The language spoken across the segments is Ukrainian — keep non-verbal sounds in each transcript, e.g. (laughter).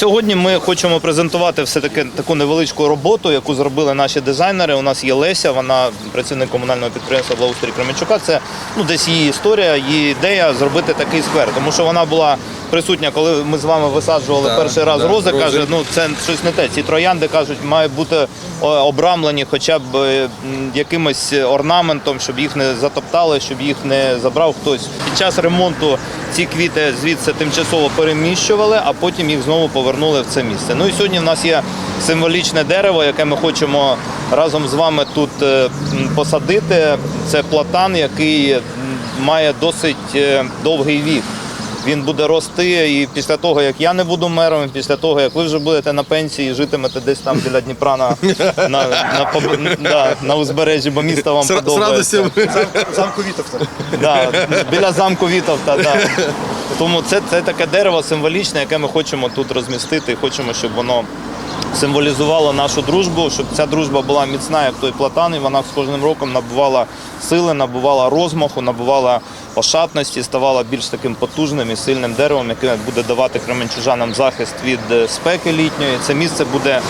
Сьогодні ми хочемо презентувати все таки таку невеличку роботу, яку зробили наші дизайнери. У нас є Леся, вона працівник комунального підприємства Благоустрій Кременчука. Це ну десь її історія, її ідея зробити такий сквер. Тому що вона була присутня, коли ми з вами висаджували Да, перший раз да, рози. рози. Каже, ну це щось не те. Ці троянди кажуть, мають бути обрамлені хоча б е, якимось орнаментом, щоб їх не затоптали, щоб їх не забрав хтось. Під час ремонту ці квіти звідси тимчасово переміщували, а потім їх знову повернули в це місце. Ну і сьогодні в нас є символічне дерево, яке ми хочемо разом з вами тут е, посадити. Це платан, який має досить е, довгий вік. Він буде рости, і після того, як я не буду мером, і після того, як ви вже будете на пенсії, житимете десь там біля Дніпра на, на, на, поб- да, на узбережжі, бо місто вам с подобається. радостью. Замку Вітовта. Да, біля замку Вітовта. Да. Тому це, це таке дерево символічне, яке ми хочемо тут розмістити, і хочемо, щоб воно символізувало нашу дружбу, щоб ця дружба була міцна, як той платан, і вона з кожним роком набувала сили, набувала розмаху, набувала ошатності, ставала більш таким потужним і сильним деревом, яке буде давати кременчужанам захист від е, спеки літньої. Це місце буде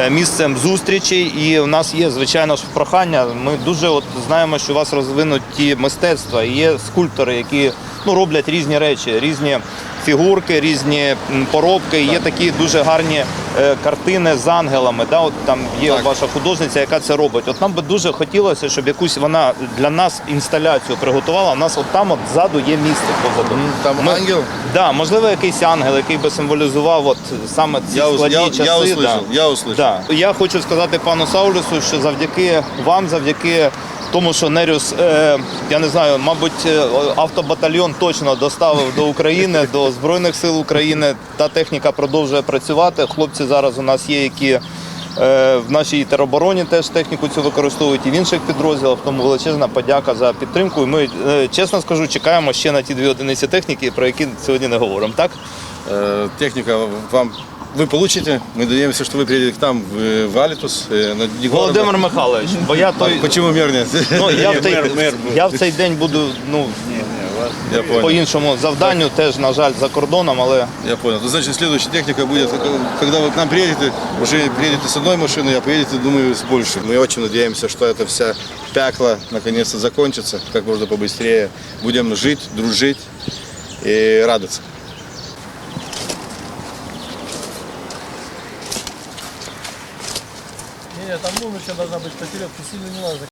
е, місцем зустрічей, і в нас є звичайно ж прохання. Ми дуже от знаємо, що у вас розвинуті мистецтва. Є скульптори, які ну роблять різні речі, різні фігурки, різні поробки. Є такі дуже гарні е, картини з ангелами. Да, от там є Так. ваша художниця, яка це робить. От нам би дуже хотілося, щоб якусь вона для нас інсталяцію приготувала. У нас от там от ззаду є місце позаду. Там Ми- ангел. Да, можливо, якийсь ангел, який би символізував от саме ці Я, складні я, часи. я услышал, да. я услышал. Да. Я хочу сказати пану Саулюсу, що завдяки вам, завдяки тому, що Нерюс, е, я не знаю, мабуть, е, автобатальйон точно доставив до України, (laughs) до Збройних сил України. Та техніка продовжує працювати. Хлопці зараз у нас є, які е, в нашій теробороні теж техніку цю використовують і в інших підрозділах. Тому величезна подяка за підтримку. І ми, чесно скажу, чекаємо ще на ті дві одиниці техніки, про які сьогодні не говоримо. Так? Техника вам вы получите. Мы надеемся, что вы приедете к нам в, в Алитус. э, на дни Володимир города. Михайлович, бо я той. А Почему мир нет? Ну, я, в цей, Мер- мер був. я в цей день буду ну, Я по понял. іншому завданню, теж, на жаль, за кордоном, але Я понял. То значит, следующая техника будет, когда вы к нам приедете, уже приедете с одной машиной, а приедете, думаю, с большей. Мы очень надеемся, что это вся пекло наконец-то закончится, как можно побыстрее. Будем жить, дружить и радоваться. Не, не, там мумичка должна быть поперек, сильно не надо